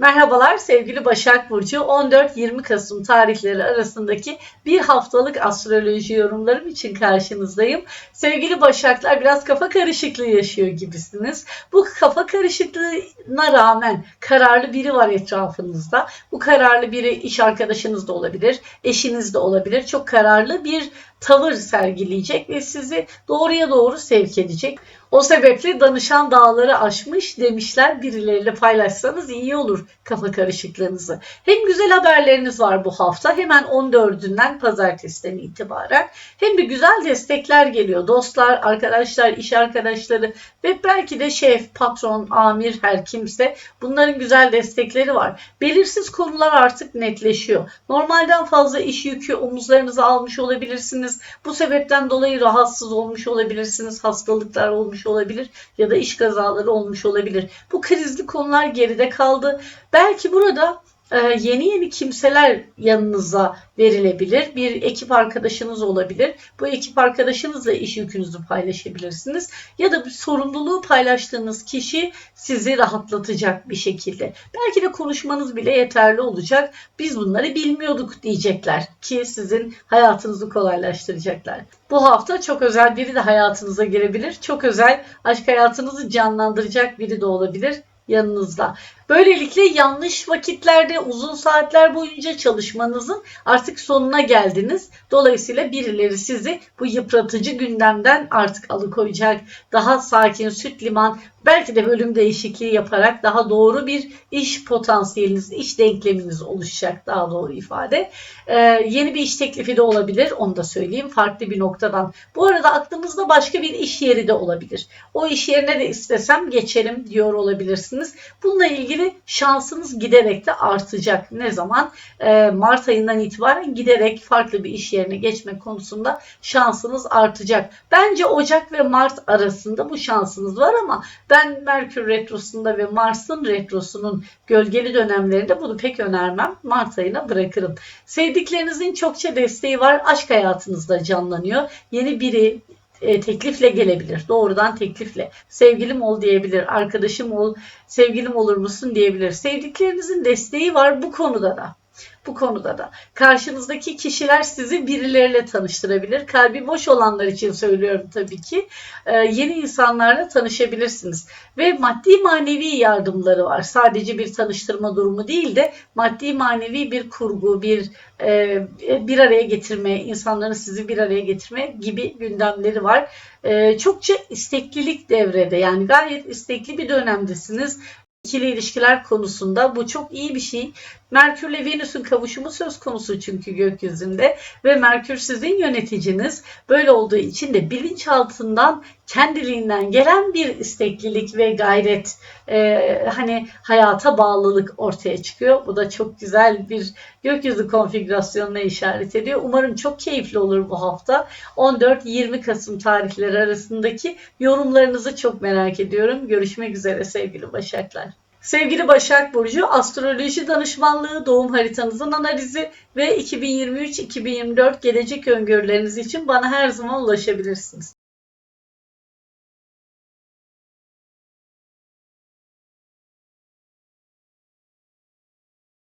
Merhabalar sevgili Başak Burcu 14-20 Kasım tarihleri arasındaki bir haftalık astroloji yorumlarım için karşınızdayım. Sevgili Başaklar biraz kafa karışıklığı yaşıyor gibisiniz. Bu kafa karışıklığına rağmen kararlı biri var etrafınızda. Bu kararlı biri iş arkadaşınız da olabilir, eşiniz de olabilir. Çok kararlı bir tavır sergileyecek ve sizi doğruya doğru sevk edecek. O sebeple danışan dağları aşmış demişler birileriyle paylaşsanız iyi olur kafa karışıklığınızı. Hem güzel haberleriniz var bu hafta hemen 14'ünden pazartesiden itibaren hem de güzel destekler geliyor. Dostlar, arkadaşlar, iş arkadaşları ve belki de şef, patron, amir her kimse bunların güzel destekleri var. Belirsiz konular artık netleşiyor. Normalden fazla iş yükü omuzlarınıza almış olabilirsiniz. Bu sebepten dolayı rahatsız olmuş olabilirsiniz. Hastalıklar olmuş olabilir ya da iş kazaları olmuş olabilir. Bu krizli konular geride kaldı. Belki burada yeni yeni kimseler yanınıza verilebilir. Bir ekip arkadaşınız olabilir. Bu ekip arkadaşınızla iş yükünüzü paylaşabilirsiniz. Ya da bir sorumluluğu paylaştığınız kişi sizi rahatlatacak bir şekilde. Belki de konuşmanız bile yeterli olacak. Biz bunları bilmiyorduk diyecekler ki sizin hayatınızı kolaylaştıracaklar. Bu hafta çok özel biri de hayatınıza girebilir. Çok özel aşk hayatınızı canlandıracak biri de olabilir yanınızda. Böylelikle yanlış vakitlerde uzun saatler boyunca çalışmanızın artık sonuna geldiniz. Dolayısıyla birileri sizi bu yıpratıcı gündemden artık alıkoyacak. Daha sakin, süt liman, belki de bölüm değişikliği yaparak daha doğru bir iş potansiyeliniz, iş denkleminiz oluşacak daha doğru ifade. Ee, yeni bir iş teklifi de olabilir, onu da söyleyeyim farklı bir noktadan. Bu arada aklımızda başka bir iş yeri de olabilir. O iş yerine de istesem geçerim diyor olabilirsiniz. Bununla ilgili şansınız giderek de artacak. Ne zaman? Ee, Mart ayından itibaren giderek farklı bir iş yerine geçmek konusunda şansınız artacak. Bence Ocak ve Mart arasında bu şansınız var ama ben Merkür Retrosu'nda ve Mars'ın Retrosu'nun gölgeli dönemlerinde bunu pek önermem. Mart ayına bırakırım. Sevdiklerinizin çokça desteği var. Aşk hayatınızda canlanıyor. Yeni biri, e, teklifle gelebilir. Doğrudan teklifle. Sevgilim ol diyebilir. Arkadaşım ol, sevgilim olur musun diyebilir. Sevdiklerinizin desteği var bu konuda da. Bu konuda da. Karşınızdaki kişiler sizi birileriyle tanıştırabilir. Kalbi boş olanlar için söylüyorum tabii ki. Ee, yeni insanlarla tanışabilirsiniz. Ve maddi manevi yardımları var. Sadece bir tanıştırma durumu değil de maddi manevi bir kurgu, bir e, bir araya getirme, insanların sizi bir araya getirme gibi gündemleri var. E, çokça isteklilik devrede. Yani gayet istekli bir dönemdesiniz ikili ilişkiler konusunda bu çok iyi bir şey. Merkür ile Venüs'ün kavuşumu söz konusu çünkü gökyüzünde ve Merkür sizin yöneticiniz. Böyle olduğu için de bilinçaltından kendiliğinden gelen bir isteklilik ve gayret e, hani hayata bağlılık ortaya çıkıyor. Bu da çok güzel bir gökyüzü konfigürasyonuna işaret ediyor. Umarım çok keyifli olur bu hafta. 14-20 Kasım tarihleri arasındaki yorumlarınızı çok merak ediyorum. Görüşmek üzere sevgili Başaklar. Sevgili Başak Burcu, astroloji danışmanlığı, doğum haritanızın analizi ve 2023-2024 gelecek öngörüleriniz için bana her zaman ulaşabilirsiniz.